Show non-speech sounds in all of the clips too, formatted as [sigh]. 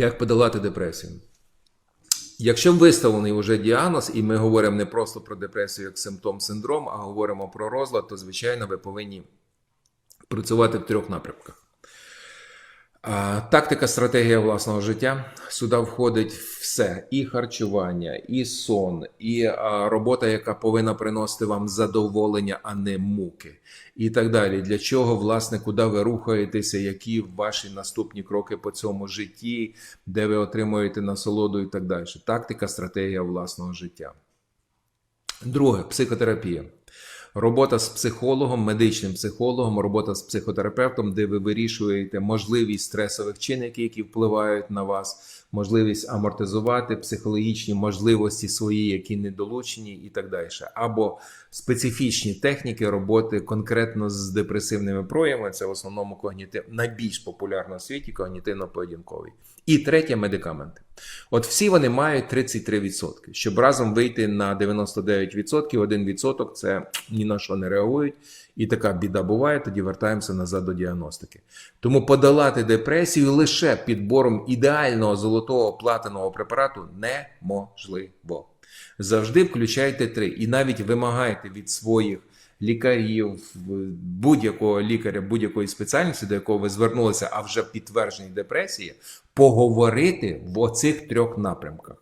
Як подолати депресію? Якщо виставлений вже діагноз, і ми говоримо не просто про депресію як симптом синдром, а говоримо про розлад, то звичайно ви повинні працювати в трьох напрямках. Тактика, стратегія власного життя. Сюди входить все: і харчування, і сон, і робота, яка повинна приносити вам задоволення, а не муки, і так далі. Для чого, власне, куди ви рухаєтеся, які ваші наступні кроки по цьому житті, де ви отримуєте насолоду і так далі. Тактика, стратегія власного життя. Друге психотерапія. Робота з психологом, медичним психологом, робота з психотерапевтом, де ви вирішуєте можливість стресових чинників, які впливають на вас, можливість амортизувати психологічні можливості свої, які недолучені, і так далі. Або специфічні техніки роботи конкретно з депресивними проявами. Це в основному когнітив, найбільш популярно в світі когнітивно-поведінковий. І третє медикаменти. От всі вони мають 33%. Щоб разом вийти на 99%, 1% це ні на що не реагують. І така біда буває, тоді вертаємося назад до діагностики. Тому подолати депресію лише підбором ідеального золотого платинового препарату неможливо. Завжди включайте три. І навіть вимагайте від своїх лікарів, будь-якого лікаря, будь-якої спеціальності, до якого ви звернулися, а вже підтверджені депресії, поговорити в оцих трьох напрямках.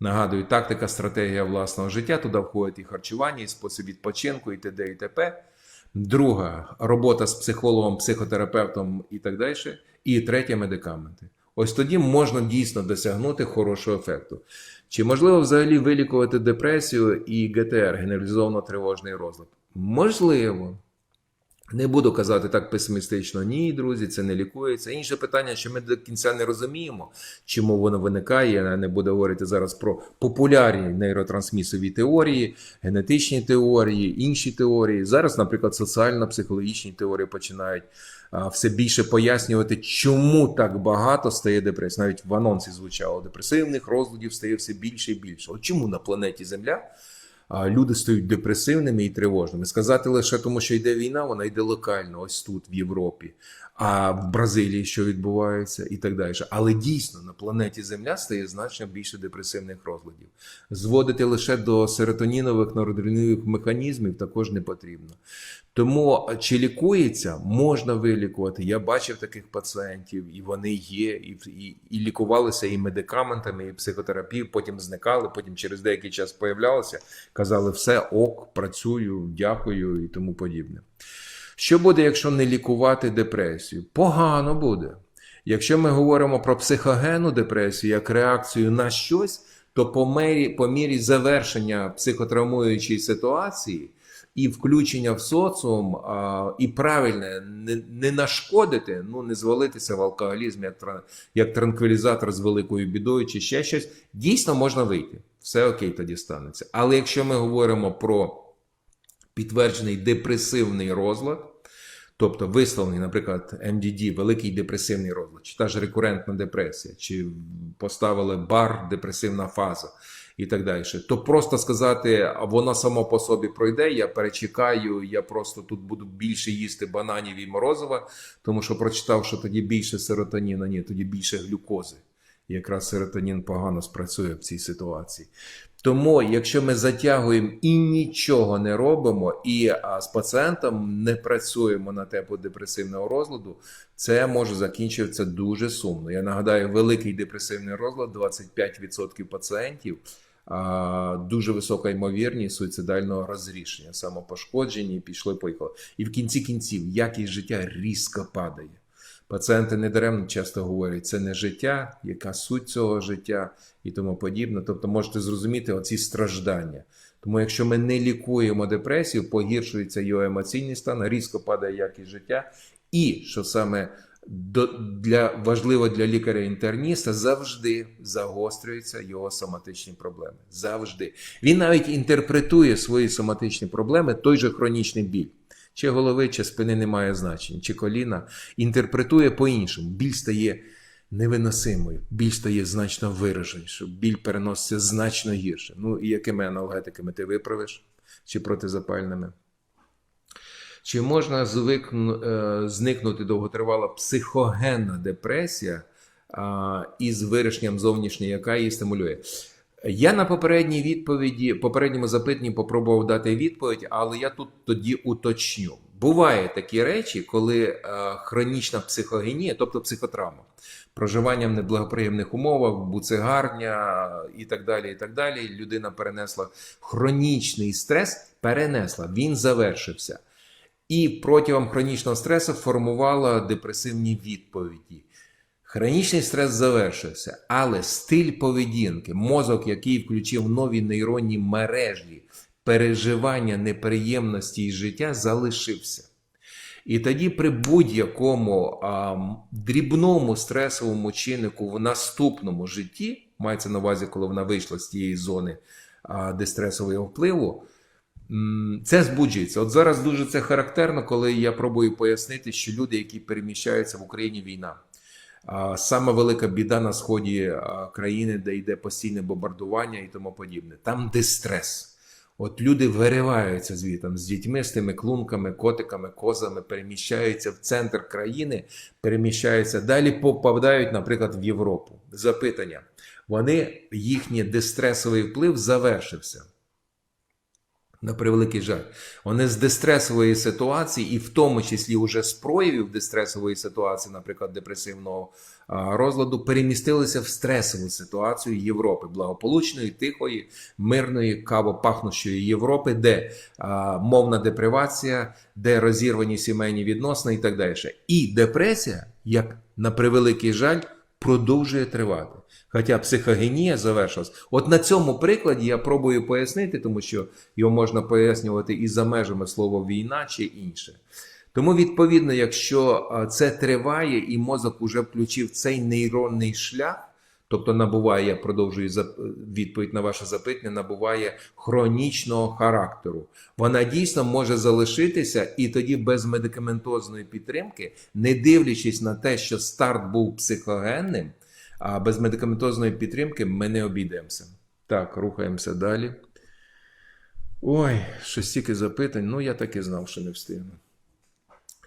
Нагадую, тактика, стратегія власного життя. Туди входить і харчування, і спосіб відпочинку, і т.д. і т.п. Друга робота з психологом, психотерапевтом і так далі. І третє медикаменти. Ось тоді можна дійсно досягнути хорошого ефекту. Чи можливо взагалі вилікувати депресію і ГТР, генералізовано тривожний розлад? Можливо. Не буду казати так песимістично, ні, друзі, це не лікується. Інше питання, що ми до кінця не розуміємо, чому воно виникає. Я не буду говорити зараз про популярні нейротрансмісові теорії, генетичні теорії, інші теорії. Зараз, наприклад, соціально-психологічні теорії починають все більше пояснювати, чому так багато стає депресія. Навіть в анонсі звучало депресивних розладів стає все більше і більше. От чому на планеті Земля? Люди стають депресивними і тривожними. Сказати лише тому, що йде війна, вона йде локально, ось тут, в Європі, а в Бразилії що відбувається, і так далі. Але дійсно на планеті Земля стає значно більше депресивних розладів. Зводити лише до серотонінових норадреналінових механізмів також не потрібно. Тому чи лікується, можна вилікувати. Я бачив таких пацієнтів, і вони є, і, і, і лікувалися і медикаментами, і психотерапією, потім зникали, потім через деякий час появлялися, казали, все ок, працюю, дякую і тому подібне. Що буде, якщо не лікувати депресію? Погано буде. Якщо ми говоримо про психогенну депресію як реакцію на щось, то по мірі, по мірі завершення психотравмуючої ситуації і включення в соціум, а, і правильне не, не нашкодити, ну не звалитися в алкоголізм як, як транквілізатор з великою бідою чи ще щось, дійсно можна вийти. Все окей, тоді станеться. Але якщо ми говоримо про підтверджений депресивний розлад, тобто висловлений, наприклад, МДД, великий депресивний розлад, чи та ж рекурентна депресія, чи поставили бар, депресивна фаза і так далі, то просто сказати, а воно само по собі пройде, я перечекаю, я просто тут буду більше їсти бананів і морозива, тому що прочитав, що тоді більше серотоніну, ні, тоді більше глюкози. Якраз серотонін погано спрацює в цій ситуації. Тому, якщо ми затягуємо і нічого не робимо, і а, з пацієнтом не працюємо на тему депресивного розладу, це може закінчитися дуже сумно. Я нагадаю, великий депресивний розлад 25% пацієнтів. Дуже висока ймовірність суїцидального розрішення, самопошкоджені, пішли, поїхали. І в кінці кінців якість життя різко падає. Пацієнти недаремно часто говорять, це не життя, яка суть цього життя і тому подібне. Тобто можете зрозуміти оці страждання. Тому якщо ми не лікуємо депресію, погіршується його емоційний стан, різко падає якість життя, і що саме для, важливо для лікаря-інтерніста, завжди загострюються його соматичні проблеми. Завжди. Він навіть інтерпретує свої соматичні проблеми, той же хронічний біль. Чи голови, чи спини немає значення, чи коліна інтерпретує по-іншому. Біль стає невиносимою, біль стає значно вираженішою, біль переноситься значно гірше. Ну і якими аналгетиками ти виправиш, чи протизапальними? Чи можна е, зникнути довготривала психогенна депресія із вирішенням зовнішньої, яка її стимулює. Я на попередній відповіді, попередньому запитанні попробував дати відповідь, але я тут тоді уточню. Бувають такі речі, коли е, хронічна психогенія, тобто психотравма, проживання в неблагоприємних умовах, буцегарня і так далі. і так далі. Людина перенесла хронічний стрес, перенесла, він завершився. І протягом хронічного стресу формувала депресивні відповіді. Хронічний стрес завершився, але стиль поведінки, мозок, який включив нові нейронні мережі, переживання неприємності і життя, залишився. І тоді при будь-якому дрібному стресовому чиннику в наступному житті, мається на увазі, коли вона вийшла з тієї зони а, дистресового впливу, це збуджується. От зараз дуже це характерно, коли я пробую пояснити, що люди, які переміщаються в Україні війна. Саме велика біда на сході країни, де йде постійне бомбардування і тому подібне. Там дистрес. От люди вириваються звітом з дітьми, з тими клунками, котиками, козами, переміщаються в центр країни, переміщаються далі, попадають, наприклад, в Європу. Запитання. Вони, їхній дистресовий вплив завершився. На превеликий жаль, вони з дистресової ситуації, і в тому числі вже з проявів дистресової ситуації, наприклад, депресивного розладу, перемістилися в стресову ситуацію Європи, благополучної, тихої, мирної, кавопахнущої Європи, де а, мовна депривація, де розірвані сімейні відносини і так далі. І депресія, як на превеликий жаль, продовжує тривати. Хоча психогенія завершилась. От на цьому прикладі я пробую пояснити, тому що його можна пояснювати і за межами слова війна чи інше. Тому, відповідно, якщо це триває і мозок уже включив цей нейронний шлях, тобто набуває, я продовжую відповідь на ваше запитання, набуває хронічного характеру. Вона дійсно може залишитися і тоді без медикаментозної підтримки, не дивлячись на те, що старт був психогенним, а без медикаментозної підтримки ми не обійдемося. Так, рухаємося далі. Ой, що стільки запитань. Ну, я так і знав, що не встигну.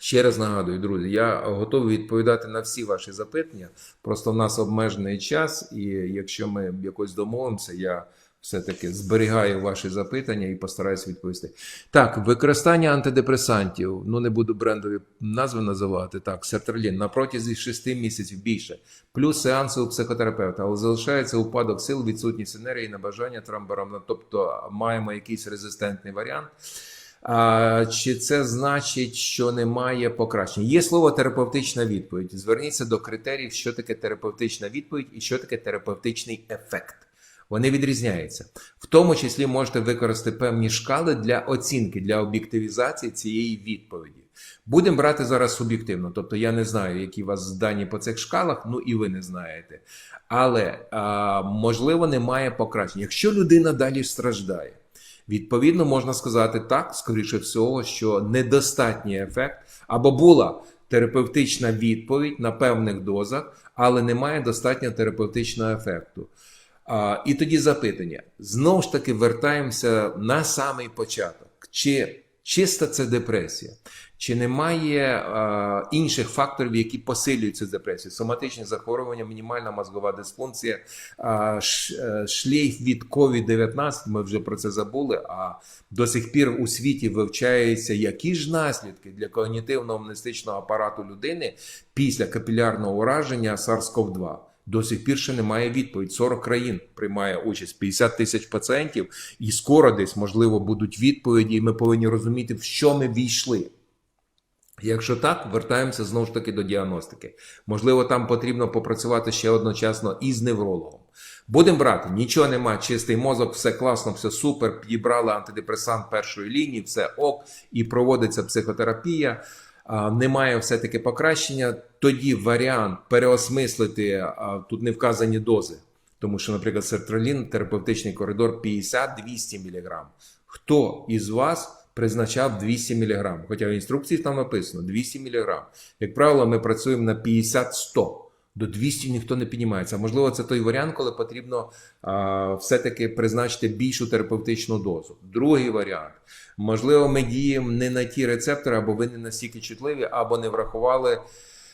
Ще раз нагадую, друзі, я готовий відповідати на всі ваші запитання. Просто в нас обмежений час, і якщо ми якось домовимося, я все-таки зберігаю ваші запитання і постараюся відповісти. Так, використання антидепресантів, ну не буду брендові назви називати. Так, сертралін на протязі 6 місяців більше, плюс сеанси у психотерапевта, але залишається упадок сил, відсутність енергії, набажання трамборам, тобто маємо якийсь резистентний варіант. А, чи це значить, що немає покращення? Є слово терапевтична відповідь. Зверніться до критеріїв, що таке терапевтична відповідь і що таке терапевтичний ефект. Вони відрізняються. В тому числі можете використати певні шкали для оцінки, для об'єктивізації цієї відповіді. Будемо брати зараз суб'єктивно. Тобто я не знаю, які у вас дані по цих шкалах, ну і ви не знаєте. Але а, можливо немає покращення. Якщо людина далі страждає, Відповідно, можна сказати так, скоріше всього, що недостатній ефект або була терапевтична відповідь на певних дозах, але немає достатньо терапевтичного ефекту. А, і тоді запитання: знову ж таки вертаємося на самий початок. Чи чиста це депресія? Чи немає е, інших факторів, які посилюють цю депресію? Соматичні захворювання, мінімальна мозгова дисфункція, е, шлейф від COVID-19, ми вже про це забули. А до сих пір у світі вивчається, які ж наслідки для когнітивно-амнестичного апарату людини після капілярного ураження SARS-CoV-2. До сих пір ще немає відповідь. 40 країн приймає участь, 50 тисяч пацієнтів, і скоро десь можливо будуть відповіді, і ми повинні розуміти, в що ми війшли. Якщо так, вертаємося знову ж таки до діагностики. Можливо, там потрібно попрацювати ще одночасно із неврологом. Будемо брати, нічого нема, чистий мозок, все класно, все супер. Підібрали антидепресант першої лінії, все ок, і проводиться психотерапія. Немає все-таки покращення. Тоді варіант переосмислити тут не вказані дози. Тому що, наприклад, сертралін, терапевтичний коридор 50-200 мг. Хто із вас призначав 200 мг? Хоча в інструкції там написано 200 мг. Як правило, ми працюємо на 50-100. До 200 ніхто не піднімається. Можливо, це той варіант, коли потрібно все-таки призначити більшу терапевтичну дозу. Другий варіант. Можливо, ми діємо не на ті рецептори, або ви не настільки чутливі, або не врахували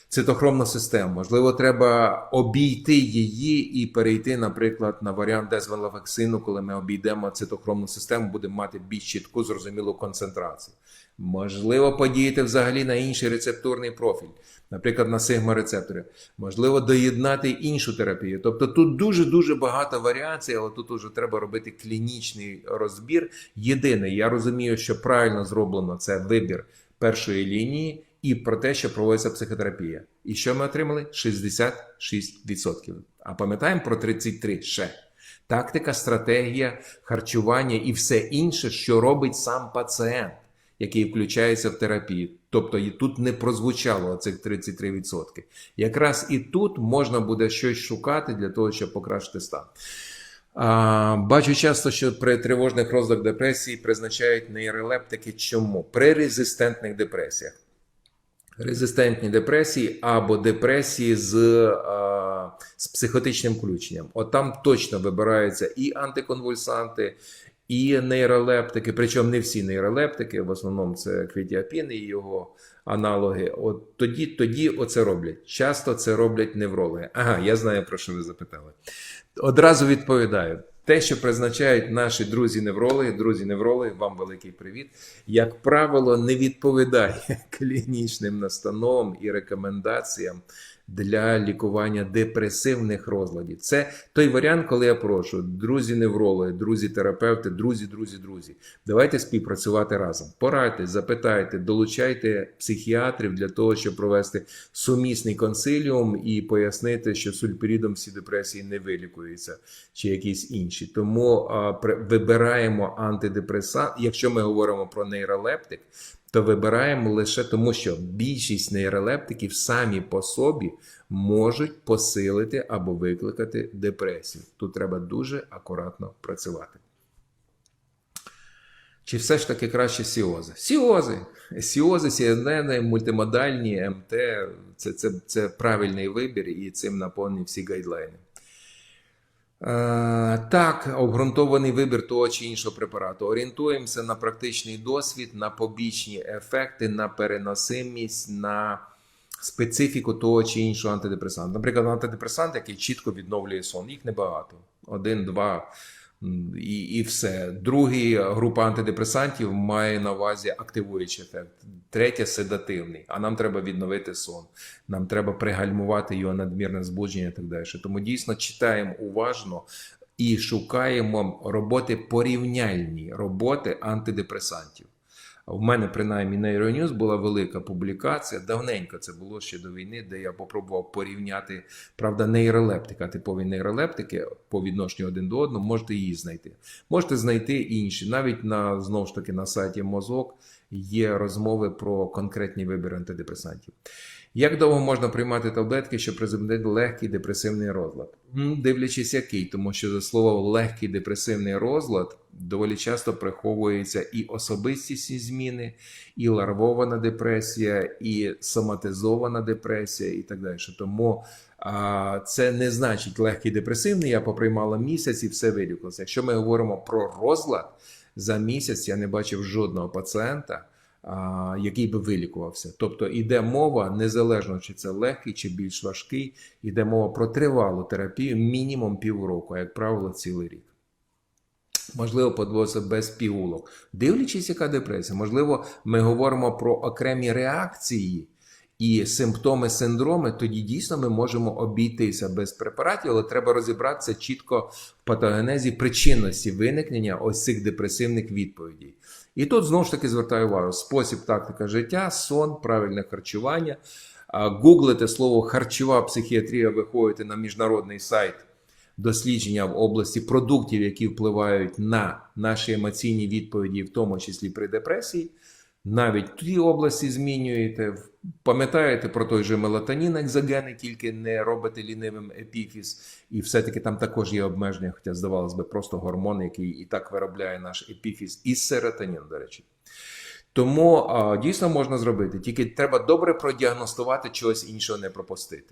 цитохромну систему. Можливо, треба обійти її і перейти, наприклад, на варіант дезвелафаксину, коли ми обійдемо цитохромну систему, будемо мати більш чітку, зрозумілу концентрацію. Можливо, подіяти взагалі на інший рецептурний профіль, наприклад, на сигма-рецептори. Можливо, доєднати іншу терапію. Тобто тут дуже-дуже багато варіацій, але тут уже треба робити клінічний розбір. Єдине, я розумію, що правильно зроблено це вибір першої лінії і про те, що проводиться психотерапія. І що ми отримали? 66%. А пам'ятаємо про 33 ще. Тактика, стратегія, харчування і все інше, що робить сам пацієнт, який включається в терапію. Тобто і тут не прозвучало цих 33%. Якраз і тут можна буде щось шукати для того, щоб покращити стан. А, бачу часто, що при тривожних розладах депресії призначають нейролептики. Чому? При резистентних депресіях. Резистентні депресії або депресії з, а, з психотичним включенням. От там точно вибираються і антиконвульсанти, і нейролептики, причому не всі нейролептики, в основному це квітіапін і його аналоги. От тоді, тоді оце роблять. Часто це роблять неврологи. Ага, я знаю, про що ви запитали. Одразу відповідаю. Те, що призначають наші друзі-неврологи, друзі-неврологи, вам великий привіт. Як правило, не відповідає [laughs] клінічним настановам і рекомендаціям для лікування депресивних розладів. Це той варіант, коли я прошу друзі-неврологи, друзі-терапевти, друзі, друзі, друзі. Давайте співпрацювати разом. Порадьте, запитайте, долучайте психіатрів для того, щоб провести сумісний консиліум і пояснити, що сульпірідом всі депресії не вилікуються чи якісь інші. Тому а, при- вибираємо антидепресант. Якщо ми говоримо про нейролептик, то вибираємо лише тому, що більшість нейролептиків самі по собі можуть посилити або викликати депресію. Тут треба дуже акуратно працювати. Чи все ж таки краще сіози? Сіози. Сіози, сіанени, мультимодальні, МТ це, це, це правильний вибір, і цим наповнені всі гайдлайни. Е, Так, обґрунтований вибір того чи іншого препарату. Орієнтуємося на практичний досвід, на побічні ефекти, на переносимість, на специфіку того чи іншого антидепресанта. Наприклад, антидепресант, який чітко відновлює сон, їх небагато. Один, два і, і все. Другий група антидепресантів має на увазі активуючий ефект. Третя седативний. А нам треба відновити сон. Нам треба пригальмувати його надмірне збудження і так далі. Тому дійсно читаємо уважно і шукаємо роботи порівняльні роботи антидепресантів. У мене, принаймні, на Euronews була велика публікація. Давненько це було ще до війни, де я попробував порівняти, правда, нейролептика, типові нейролептики по відношенню один до одного, можете її знайти. Можете знайти інші. Навіть на знову ж таки на сайті Мозок є розмови про конкретні вибір антидепресантів. Як довго можна приймати таблетки, щоб призупинити легкий депресивний розлад? Дивлячись, який, тому що за словом легкий депресивний розлад доволі часто приховуються і особистісні зміни, і ларвована депресія, і соматизована депресія, і так далі. Тому а, це не значить легкий депресивний. Я поприймала місяць і все вилікувалося. Якщо ми говоримо про розлад, за місяць я не бачив жодного пацієнта, який би вилікувався. Тобто йде мова, незалежно чи це легкий чи більш важкий, йде мова про тривалу терапію мінімум півроку, а як правило, цілий рік. Можливо, подвозиться без пігулок. Дивлячись, яка депресія, можливо, ми говоримо про окремі реакції і симптоми синдроми, тоді дійсно ми можемо обійтися без препаратів, але треба розібратися чітко в патогенезі причинності виникнення ось цих депресивних відповідей. І тут знову ж таки звертаю увагу: спосіб, тактика життя, сон, правильне харчування. Гуглите слово харчова психіатрія, виходите на міжнародний сайт дослідження в області продуктів, які впливають на наші емоційні відповіді, в тому числі при депресії. Навіть ті області змінюєте. Пам'ятаєте про той же мелатонін екзогени, тільки не робите лінивим епіфіз, і все-таки там також є обмеження, хоча здавалось би, просто гормон, який і так виробляє наш епіфіз, і серотонін, до речі. Тому а, дійсно можна зробити, тільки треба добре продіагностувати чогось іншого не пропустити.